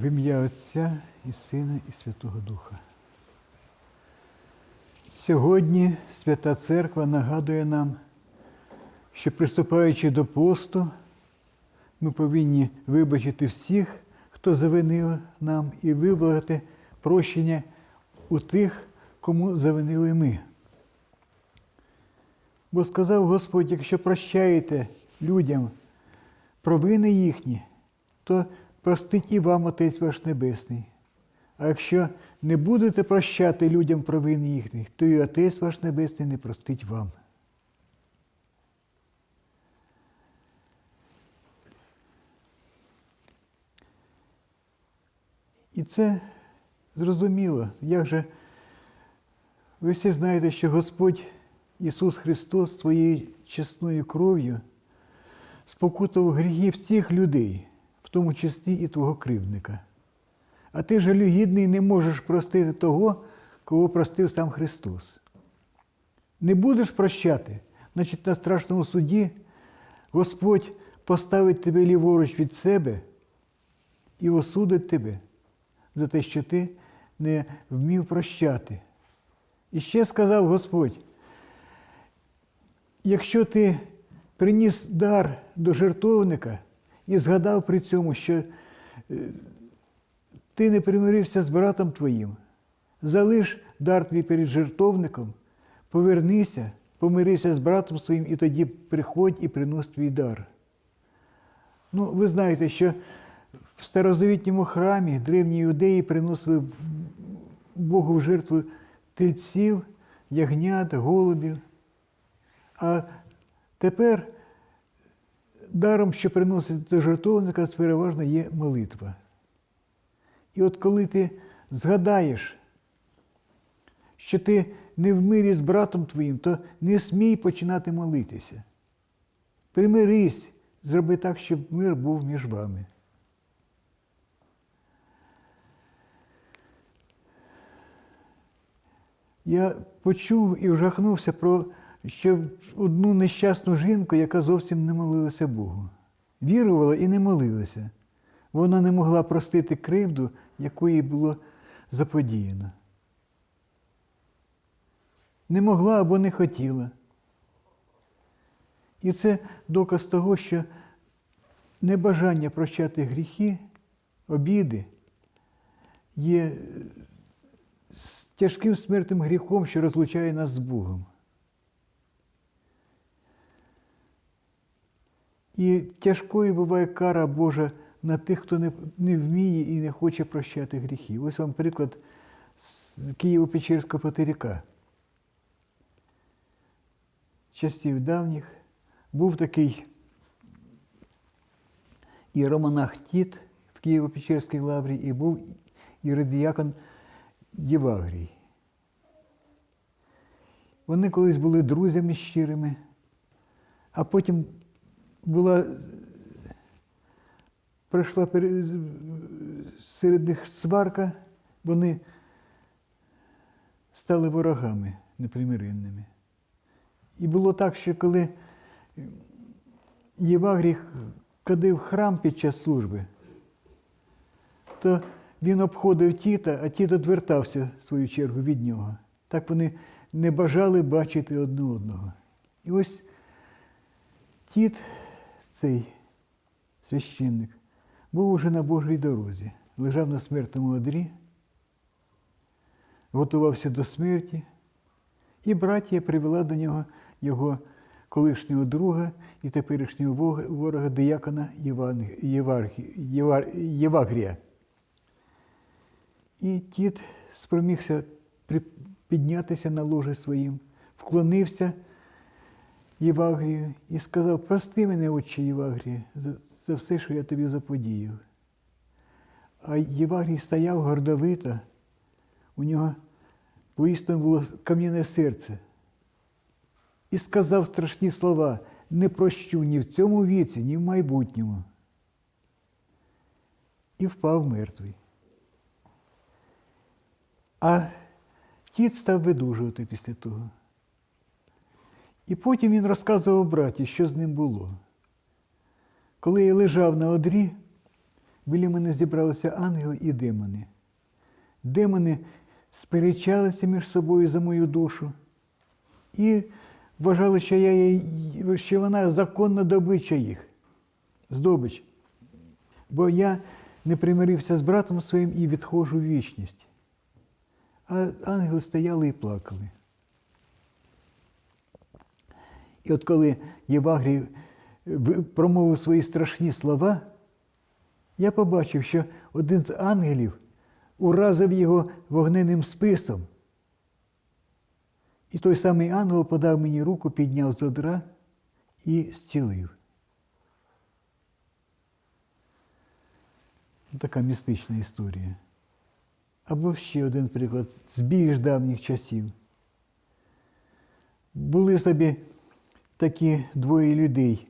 В ім'я Отця і Сина, і Святого Духа. Сьогодні Свята Церква нагадує нам, що приступаючи до посту, ми повинні вибачити всіх, хто завинив нам, і вибрати прощення у тих, кому завинили ми. Бо сказав Господь, якщо прощаєте людям провини їхні, то простить і вам Отець ваш Небесний. А якщо не будете прощати людям провини їхніх, то і Отець ваш Небесний не простить вам. І це зрозуміло. Як же ви всі знаєте, що Господь Ісус Христос своєю чесною кров'ю спокутував гріхи всіх людей, тому числі і твого кривдника. А ти жалюгідний не можеш простити того, кого простив сам Христос. Не будеш прощати, значить на страшному суді Господь поставить тебе ліворуч від себе і осудить тебе за те, що ти не вмів прощати. І ще сказав Господь, якщо ти приніс дар до жертовника і згадав при цьому, що е, ти не примирився з братом твоїм, залиш дар твій перед жертовником, повернися, помирися з братом своїм, і тоді приходь і принось твій дар. Ну, ви знаєте, що в старозавітньому храмі древні юдеї приносили Богу в жертву тельців, ягнят, голубів. А тепер даром, що приносить до жертовника, переважно є молитва. І от коли ти згадаєш, що ти не в мирі з братом твоїм, то не смій починати молитися. Примирись, зроби так, щоб мир був між вами. Я почув і вжахнувся про ще одну нещасну жінку, яка зовсім не молилася Богу. Вірувала і не молилася. Вона не могла простити кривду, яку їй було заподіяно. Не могла або не хотіла. І це доказ того, що небажання прощати гріхи, обіди є тяжким смертним гріхом, що розлучає нас з Богом. І тяжкою буває кара Божа на тих, хто не, не вміє і не хоче прощати гріхи. Ось вам приклад з Києво-Печерського патеріка. Часів давніх був такий іеромонах Тіт в Києво-Печерській лаврі і був іродіякон Євагрій. Вони колись були друзями щирими, а потім була, прийшла пере- серед них сварка, вони стали ворогами непримиренними. І було так, що коли Євагрій ходив в храм під час служби, то він обходив тіта, а тіт відвертався в свою чергу від нього. Так вони не бажали бачити одне одного. І ось тіт, цей священник, був уже на Божій дорозі, лежав на смертному одрі, готувався до смерті, і братія привела до нього його колишнього друга і теперішнього ворога диякона Євагрія. І тіт спромігся піднятися на ложе своїм, вклонився Євагрію і сказав: прости мене, отче Євагрія, за, все, що я тобі заподіяв. А Євагрій стояв гордовито, у нього поістину було кам'яне серце. І сказав страшні слова: не прощу ні в цьому віці, ні в майбутньому. І впав мертвий. А тіт став видужувати після того. І потім він розказував браті, що з ним було. Коли я лежав на одрі, біля мене зібралися ангели і демони. Демони сперечалися між собою за мою душу і вважали, що, я, що вона законна добича їх, здобич. Бо я не примирився з братом своїм і відходжу в вічність. А ангели стояли і плакали. І от коли Євагрій промовив свої страшні слова, я побачив, що один з ангелів уразив його вогненним списом. І той самий ангел подав мені руку, підняв з одра і зцілив. Така містична історія. Або ще один приклад з більш давніх часів. Були собі такі двоє людей.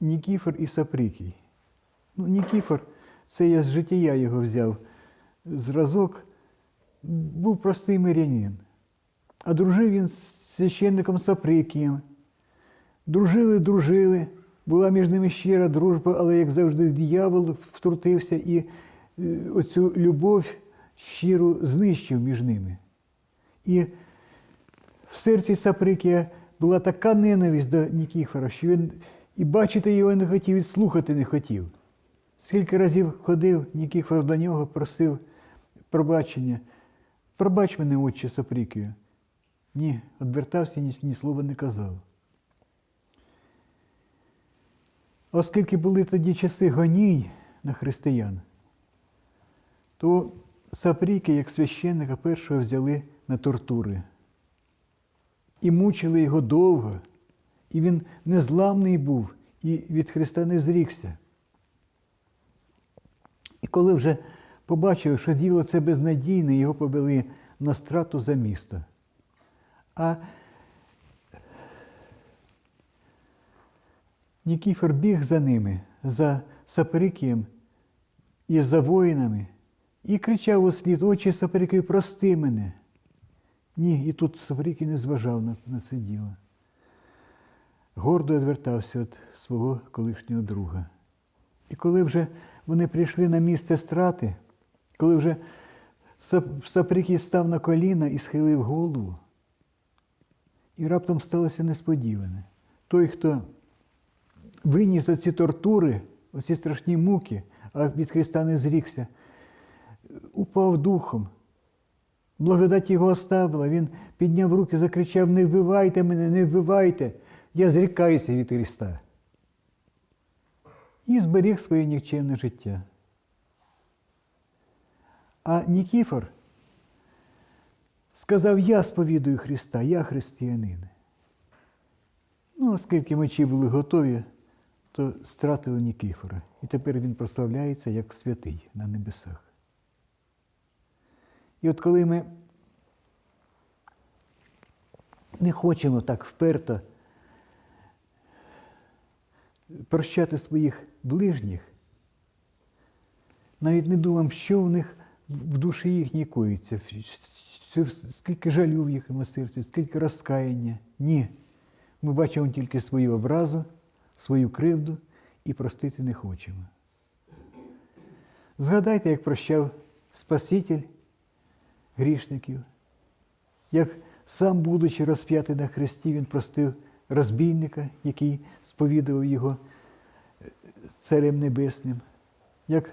Нікіфор і Саприкій. Ну, Нікіфор, це я з життя його взяв. Зразок був простий мирянин. А дружив він з священником Саприкієм. Дружили, дружили. Була між ними щира дружба, але, як завжди, диявол втрутився і е, оцю любов щиру знищив між ними. І в серці Саприкія була така ненависть до Нікіфора, що він і бачити його не хотів, і слухати не хотів. Скільки разів ходив Нікіфор до нього, просив пробачення. Пробач мене, отче Саприкію. Ні, відвертався, ні, ні слова не казав. Оскільки були тоді часи гонінь на християн, то Сапріки, як священника, першого взяли на тортури. І мучили його довго, і він незламний був, і від Христа не зрікся. І коли вже побачив, що діло це безнадійне, його повели на страту за місто. А Нікіфор біг за ними, за Сапарикієм і за воїнами, і кричав у слід, очі Сапарикію, прости мене. Ні, і тут Сапарикій не зважав на, на це діло. Гордо відвертався від свого колишнього друга. І коли вже вони прийшли на місце страти, коли вже Сап- Саприкій став на коліна і схилив голову, і раптом сталося несподіване. Той, хто виніс оці тортури, оці страшні муки, а від Христа не зрікся, упав духом. Благодать його оставила, він підняв руки, закричав: Не вбивайте мене, не вбивайте, я зрікаюся від Христа. І зберіг своє нікчемне життя. А Нікіфор сказав: Я сповідую Христа, я християнин. Ну, оскільки мечі були готові, то стратили Нікіфора. І тепер він прославляється як святий на небесах. І от коли ми не хочемо так вперто прощати своїх ближніх, навіть не думаємо, що в них в душі їхній коїться, скільки жалю в їхньому серці, скільки розкаяння. Ні. Ми бачимо тільки свою образу, свою кривду і простити не хочемо. Згадайте, як прощав Спаситель грішників, як сам, будучи розп'ятий на хресті, він простив розбійника, який сповідував його е, царем небесним, як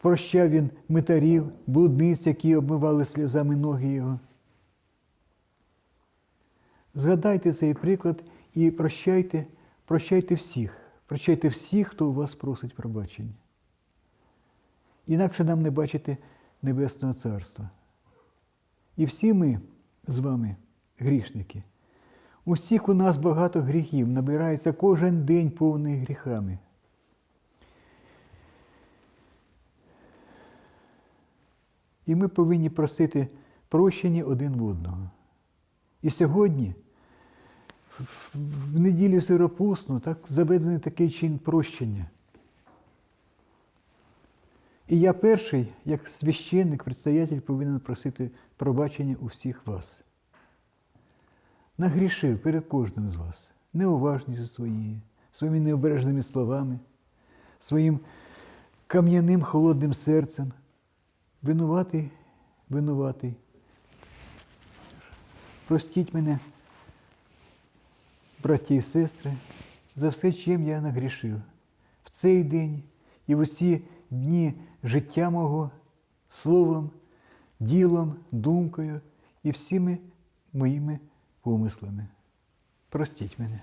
прощав він митарів, блудниць, які обмивали сльозами ноги його. Згадайте цей приклад і прощайте, прощайте всіх, прощайте всіх, хто у вас просить пробачення. Інакше нам не бачити Небесного Царства. І всі ми з вами грішники. Усіх у нас багато гріхів, набирається кожен день повний гріхами. І ми повинні просити прощення один в одного. І сьогодні, в- неділю сиропусну, так заведений такий чин прощення. І я перший, як священник, предстоятель, повинен просити пробачення у всіх вас. Нагрішив перед кожним з вас неуважністю своєю, своїми необережними словами, своїм кам'яним холодним серцем. Винуватий, винуватий. Простіть мене, браті і сестри, за все, чим я нагрішив в цей день і в усі дні життя мого словом, ділом, думкою і всіми моїми помислами. Простіть мене.